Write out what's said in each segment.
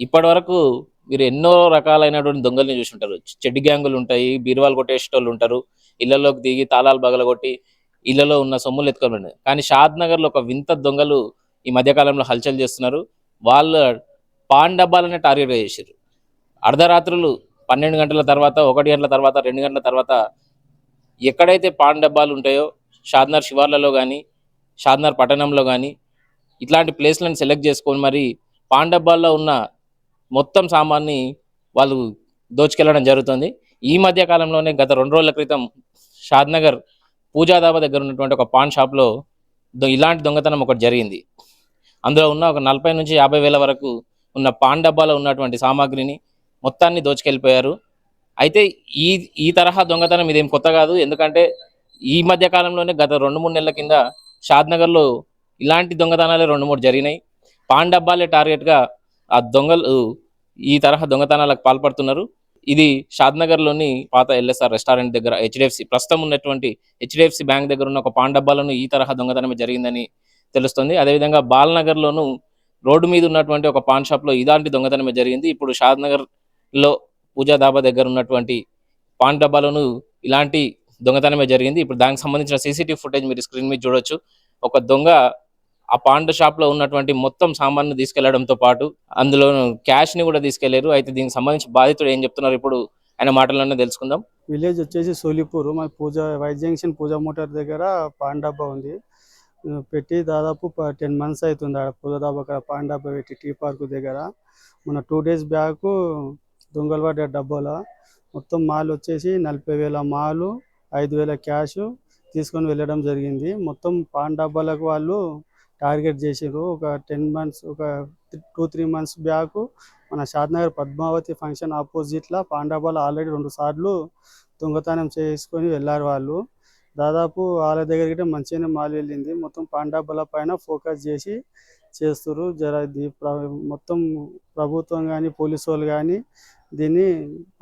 ఇప్పటి వరకు మీరు ఎన్నో రకాలైనటువంటి దొంగల్ని చూసి ఉంటారు. చెడ్డి గ్యాంగులు ఉంటాయి బీరువాలు కొట్టేసేటోళ్ళు ఉంటారు. ఇళ్ళలోకి దిగి తాళాలు బగలగొట్టి ఇళ్ళలో ఉన్న సొమ్ములు ఎత్తుకొని కానీ షాద్ నగర్లో ఒక వింత దొంగలు ఈ మధ్యకాలంలో హల్చల్ చేస్తున్నారు. వాళ్ళ పాన్ డబ్బాలనే టార్గెట్గా చేశారు. అర్ధరాత్రులు పన్నెండు గంటల తర్వాత ఒకటి గంటల తర్వాత రెండు గంటల తర్వాత ఎక్కడైతే పాన్ డబ్బాలు ఉంటాయో షాద్నార్ శివార్లలో కానీ షాద్నార్ పట్టణంలో కానీ ఇట్లాంటి ప్లేస్లను సెలెక్ట్ చేసుకొని మరి పాన్ డబ్బాల్లో ఉన్న మొత్తం సామాన్ని వాళ్ళు దోచుకెళ్ళడం జరుగుతుంది. ఈ మధ్య కాలంలోనే గత రెండు రోజుల క్రితం షాద్నగర్ పూజాదాబా దగ్గర ఉన్నటువంటి ఒక పాన్ షాప్లో దొ- ఇలాంటి దొంగతనం ఒకటి జరిగింది. అందులో ఉన్న ఒక నలభై నుంచి యాభై వేల వరకు ఉన్న పాన్ డబ్బాలో ఉన్నటువంటి సామాగ్రిని మొత్తాన్ని దోచుకెళ్ళిపోయారు. అయితే ఈ ఈ తరహా దొంగతనం ఇదేం కొత్త కాదు. ఎందుకంటే ఈ మధ్య కాలంలోనే గత రెండు మూడు నెలల కింద షాద్నగర్లో ఇలాంటి దొంగతనాలే రెండు మూడు జరిగినాయి. పాన్ డబ్బాలే టార్గెట్గా ఆ దొంగలు ఈ తరహా దొంగతనాలకు పాల్పడుతున్నారు. ఇది షాద్నగర్లోని పాత ఎల్ఎస్ఆర్ రెస్టారెంట్ దగ్గర హెచ్డిఎఫ్సి ప్రస్తుతం ఉన్నటువంటి హెచ్డిఎఫ్సి బ్యాంక్ దగ్గర ఉన్న ఒక పాన్ డబ్బాలను ఈ తరహా దొంగతనమే జరిగిందని తెలుస్తుంది. అదేవిధంగా బాల్నగర్లోను రోడ్డు మీద ఉన్నటువంటి ఒక పాన్ షాప్లో ఇలాంటి దొంగతనమే జరిగింది. ఇప్పుడు షాద్నగర్లో పూజా దాబా దగ్గర ఉన్నటువంటి పాన్ డబ్బాలను ఇలాంటి దొంగతనమే జరిగింది. ఇప్పుడు దానికి సంబంధించిన సీసీటీవీ ఫుటేజ్ మీరు స్క్రీన్ మీద చూడొచ్చు. ఒక దొంగ ఆ పాండ షాప్లో ఉన్నటువంటి మొత్తం సామాన్ను తీసుకెళ్ళడంతో పాటు అందులో క్యాష్ని కూడా తీసుకెళ్ళారు. అయితే దీనికి సంబంధించి బాధితుడు ఏం చెప్తున్నారు? ఇప్పుడు ఆయన మాటల్లోనే తెలుసుకుందాం. విలేజ్ వచ్చేసి సోలిపూర్. మా పూజ వైజ్ జంక్షన్ పూజ మోటార్ దగ్గర పాన్ ఉంది. పెట్టి దాదాపు టెన్ మంత్స్ అవుతుంది ఆడ పూజ దాబా అక్కడ డబ్బా పెట్టి టీ పార్క్ దగ్గర. మన టూ డేస్ బ్యాక్ దొంగలు పడ్డ డబ్బాలో మొత్తం మాల్ వచ్చేసి నలభై వేల మాలు ఐదు వేల క్యాష్ తీసుకొని వెళ్ళడం జరిగింది. మొత్తం పాన్ డబ్బాలకు వాళ్ళు టార్గెట్ చేసారు ఒక టెన్ మంత్స్ ఒక టూ త్రీ మంత్స్ బ్యాక్ మన షాద్నగర్ పద్మావతి ఫంక్షన్ ఆపోజిట్లో పాన్ ఆల్రెడీ రెండు సార్లు దొంగతనం చేసుకొని వెళ్ళారు వాళ్ళు. దాదాపు వాళ్ళ దగ్గరికి మంచిగానే మాల్ వెళ్ళింది. మొత్తం పాండాబల పైన ఫోకస్ చేసి చేస్తారు జర మొత్తం ప్రభుత్వం కానీ పోలీసు వాళ్ళు కానీ దీన్ని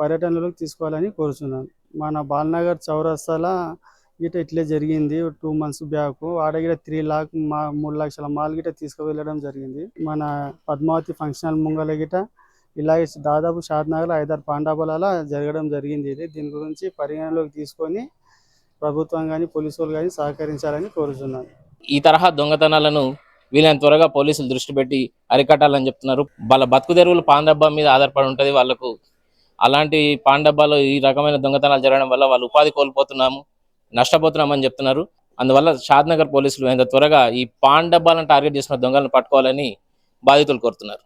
పర్యటనలోకి తీసుకోవాలని కోరుచున్నాను. మన బాలనగర్ చౌరస్తాల గిట ఇట్లే జరిగింది. టూ మంత్స్ బ్యాక్ ఆడ గిట త్రీ లాక్ మా మూడు లక్షల మాల్ గిట తీసుకువెళ్ళడం జరిగింది. మన పద్మావతి ఫంక్షనల్ ముంగల గిట ఇలాగే దాదాపు షాద్నగర్ ఐదారు పాండాబలాల జరగడం జరిగింది. ఇది దీని గురించి పరిగణలోకి తీసుకొని ప్రభుత్వం కానీ పోలీసు వాళ్ళు కానీ సహకరించాలని కోరుతున్నాను ఈ తరహా దొంగతనాలను వీలైన త్వరగా పోలీసులు దృష్టి పెట్టి అరికట్టాలని చెప్తున్నారు. వాళ్ళ బతుకు తెరువులు మీద ఆధారపడి ఉంటుంది. వాళ్ళకు అలాంటి పాండబ్బాలో ఈ రకమైన దొంగతనాలు జరగడం వల్ల వాళ్ళు ఉపాధి కోల్పోతున్నాము. నష్టపోతున్నామని చెప్తున్నారు. అందువల్ల షాద్నగర్ పోలీసులు ఎంత త్వరగా ఈ పాన్ డబ్బాలను టార్గెట్ చేసిన దొంగలను పట్టుకోవాలని బాధితులు కోరుతున్నారు.